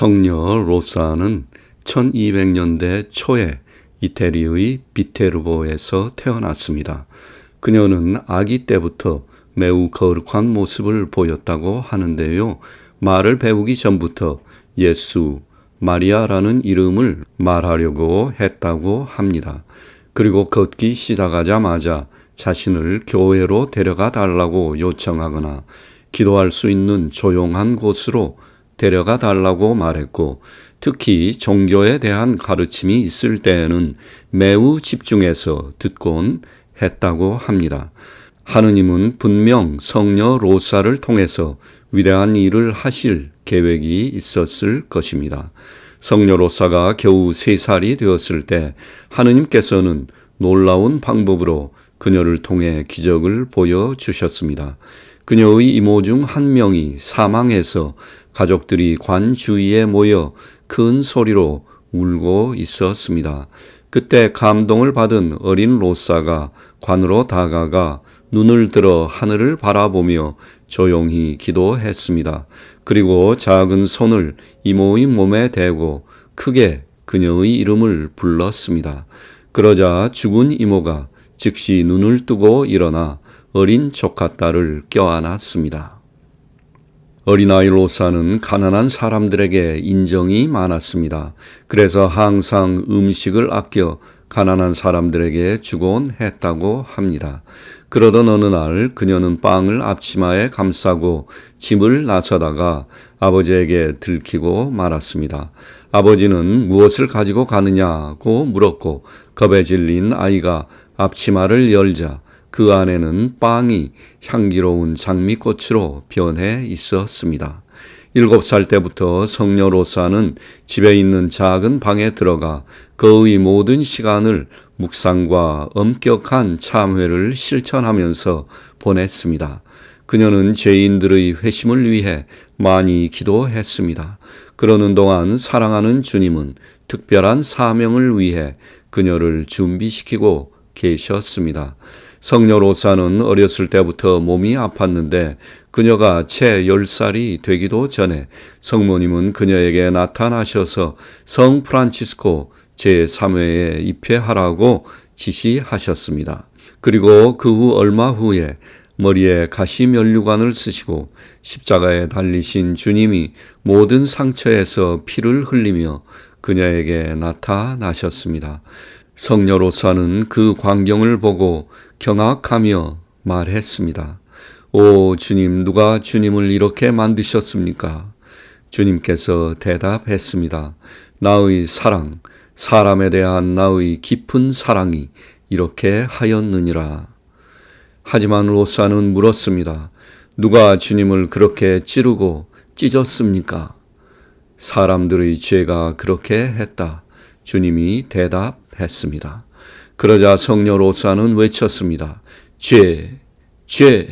성녀 로사는 1200년대 초에 이태리의 비테르보에서 태어났습니다. 그녀는 아기 때부터 매우 거룩한 모습을 보였다고 하는데요. 말을 배우기 전부터 예수, 마리아라는 이름을 말하려고 했다고 합니다. 그리고 걷기 시작하자마자 자신을 교회로 데려가 달라고 요청하거나 기도할 수 있는 조용한 곳으로 데려가 달라고 말했고 특히 종교에 대한 가르침이 있을 때에는 매우 집중해서 듣곤 했다고 합니다. 하느님은 분명 성녀 로사를 통해서 위대한 일을 하실 계획이 있었을 것입니다. 성녀 로사가 겨우 세 살이 되었을 때 하느님께서는 놀라운 방법으로 그녀를 통해 기적을 보여주셨습니다. 그녀의 이모 중 한 명이 사망해서 가족들이 관 주위에 모여 큰 소리로 울고 있었습니다. 그때 감동을 받은 어린 로사가 관으로 다가가 눈을 들어 하늘을 바라보며 조용히 기도했습니다. 그리고 작은 손을 이모의 몸에 대고 크게 그녀의 이름을 불렀습니다. 그러자 죽은 이모가 즉시 눈을 뜨고 일어나 어린 조카 딸을 껴안았습니다. 어린아이 로 사는 가난한 사람들에게 인정이 많았습니다. 그래서 항상 음식을 아껴 가난한 사람들에게 주곤 했다고 합니다. 그러던 어느 날 그녀는 빵을 앞치마에 감싸고 집을 나서다가 아버지에게 들키고 말았습니다. 아버지는 무엇을 가지고 가느냐고 물었고 겁에 질린 아이가 앞치마를 열자 그 안에는 빵이 향기로운 장미꽃으로 변해 있었습니다. 일곱 살 때부터 성녀 로사는 집에 있는 작은 방에 들어가 그의 모든 시간을 묵상과 엄격한 참회를 실천하면서 보냈습니다. 그녀는 죄인들의 회심을 위해 많이 기도했습니다. 그러는 동안 사랑하는 주님은 특별한 사명을 위해 그녀를 준비시키고 계셨습니다. 성녀 로사는 어렸을 때부터 몸이 아팠는데 그녀가 채 10살이 되기도 전에 성모님은 그녀에게 나타나셔서 성 프란치스코 제3회에 입회하라고 지시하셨습니다. 그리고 그 후 얼마 후에 머리에 가시면류관을 쓰시고 십자가에 달리신 주님이 모든 상처에서 피를 흘리며 그녀에게 나타나셨습니다. 성녀로서는 그 광경을 보고 경악하며 말했습니다. 오 주님, 누가 주님을 이렇게 만드셨습니까? 주님께서 대답했습니다. 나의 사랑, 사람에 대한 나의 깊은 사랑이 이렇게 하였느니라. 하지만 로사는 물었습니다. 누가 주님을 그렇게 찌르고 찢었습니까? 사람들의 죄가 그렇게 했다. 주님이 대답했습니다. 그러자 성녀 로사는 외쳤습니다. 죄, 죄.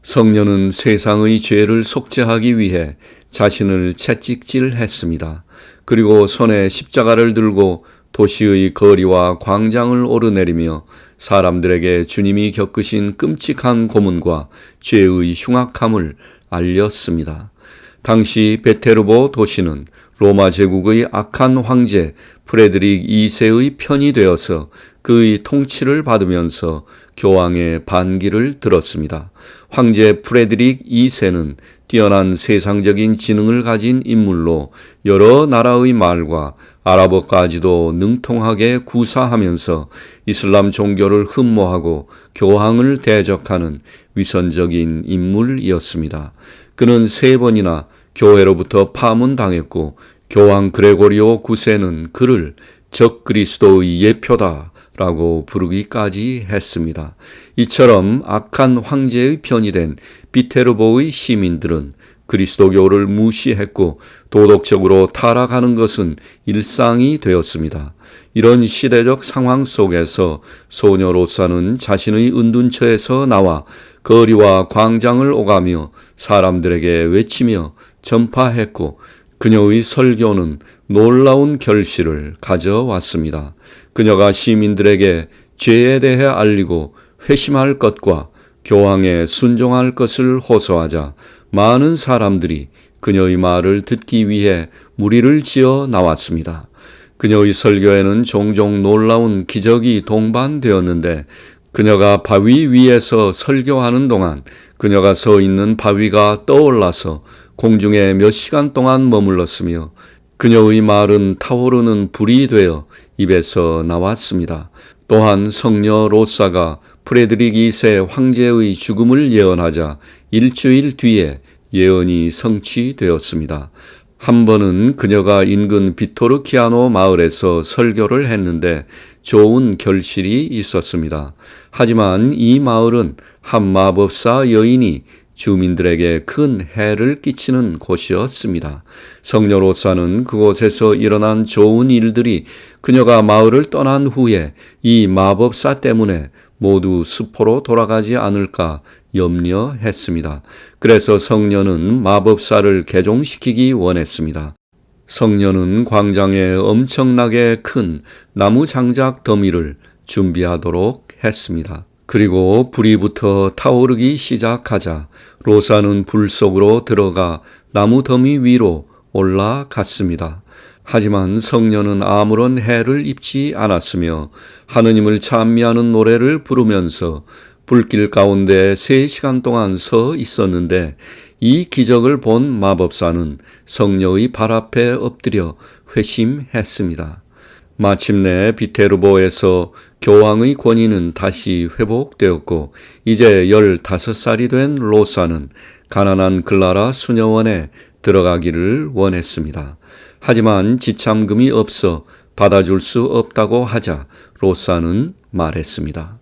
성녀는 세상의 죄를 속죄하기 위해 자신을 채찍질했습니다. 그리고 손에 십자가를 들고 도시의 거리와 광장을 오르내리며 사람들에게 주님이 겪으신 끔찍한 고문과 죄의 흉악함을 알렸습니다. 당시 베테르보 도시는 로마 제국의 악한 황제 프레드릭 2세의 편이 되어서 그의 통치를 받으면서 교황의 반기를 들었습니다. 황제 프레드릭 2세는 뛰어난 세상적인 지능을 가진 인물로 여러 나라의 말과 아랍어까지도 능통하게 구사하면서 이슬람 종교를 흠모하고 교황을 대적하는 위선적인 인물이었습니다. 그는 세 번이나 교회로부터 파문당했고 교황 그레고리오 9세는 그를 적 그리스도의 예표다 라고 부르기까지 했습니다. 이처럼 악한 황제의 편이 된 비테르보의 시민들은 그리스도교를 무시했고 도덕적으로 타락하는 것은 일상이 되었습니다. 이런 시대적 상황 속에서 소녀 로사는 자신의 은둔처에서 나와 거리와 광장을 오가며 사람들에게 외치며 전파했고 그녀의 설교는 놀라운 결실을 가져왔습니다. 그녀가 시민들에게 죄에 대해 알리고 회심할 것과 교황에 순종할 것을 호소하자 많은 사람들이 그녀의 말을 듣기 위해 무리를 지어 나왔습니다. 그녀의 설교에는 종종 놀라운 기적이 동반되었는데 그녀가 바위 위에서 설교하는 동안 그녀가 서 있는 바위가 떠올라서 공중에 몇 시간 동안 머물렀으며 그녀의 말은 타오르는 불이 되어 입에서 나왔습니다. 또한 성녀 로사가 프레드릭 2세 황제의 죽음을 예언하자 일주일 뒤에 예언이 성취되었습니다. 한 번은 그녀가 인근 비토르키아노 마을에서 설교를 했는데 좋은 결실이 있었습니다. 하지만 이 마을은 한 마법사 여인이 주민들에게 큰 해를 끼치는 곳이었습니다. 성녀로사는 그곳에서 일어난 좋은 일들이 그녀가 마을을 떠난 후에 이 마법사 때문에 모두 수포로 돌아가지 않을까 염려했습니다. 그래서 성녀는 마법사를 개종시키기 원했습니다. 성녀는 광장에 엄청나게 큰 나무 장작 더미를 준비하도록 했습니다. 그리고 불이부터 타오르기 시작하자 로사는 불 속으로 들어가 나무 더미 위로 올라갔습니다. 하지만 성녀는 아무런 해를 입지 않았으며 하느님을 찬미하는 노래를 부르면서 불길 가운데 세 시간 동안 서 있었는데 이 기적을 본 마법사는 성녀의 발 앞에 엎드려 회심했습니다. 마침내 비테르보에서 교황의 권위는 다시 회복되었고 이제 15살이 된 로사는 가난한 글라라 수녀원에 들어가기를 원했습니다. 하지만 지참금이 없어 받아줄 수 없다고 하자 로사는 말했습니다.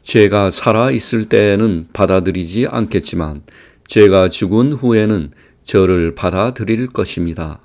제가 살아 있을 때에는 받아들이지 않겠지만 제가 죽은 후에는 저를 받아들일 것입니다.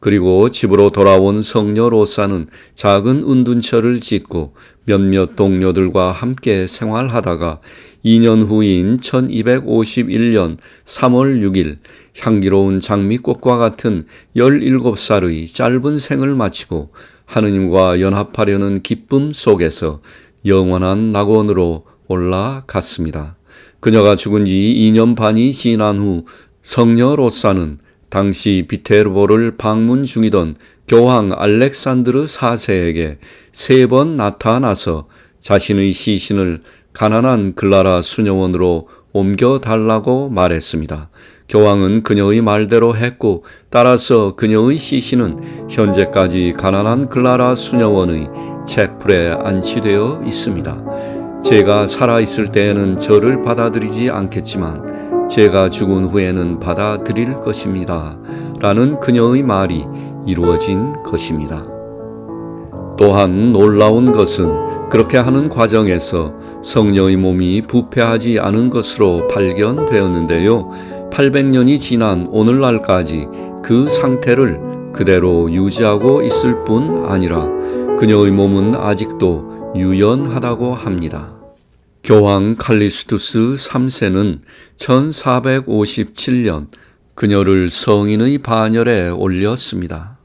그리고 집으로 돌아온 성녀 로사는 작은 은둔처를 짓고 몇몇 동료들과 함께 생활하다가 2년 후인 1251년 3월 6일 향기로운 장미꽃과 같은 17살의 짧은 생을 마치고 하느님과 연합하려는 기쁨 속에서 영원한 낙원으로 올라갔습니다. 그녀가 죽은 지 2년 반이 지난 후 성녀 로사는 당시 비테르보를 방문 중이던 교황 알렉산드르 4세에게 세 번 나타나서 자신의 시신을 가난한 글라라 수녀원으로 옮겨 달라고 말했습니다. 교황은 그녀의 말대로 했고 따라서 그녀의 시신은 현재까지 가난한 글라라 수녀원의 책풀에 안치되어 있습니다. 제가 살아있을 때에는 저를 받아들이지 않겠지만 제가 죽은 후에는 받아들일 것입니다. 라는 그녀의 말이 이루어진 것입니다. 또한 놀라운 것은 그렇게 하는 과정에서 성녀의 몸이 부패하지 않은 것으로 발견되었는데요. 800년이 지난 오늘날까지 그 상태를 그대로 유지하고 있을 뿐 아니라 그녀의 몸은 아직도 유연하다고 합니다. 교황 칼리스투스 3세는 1457년 그녀를 성인의 반열에 올렸습니다.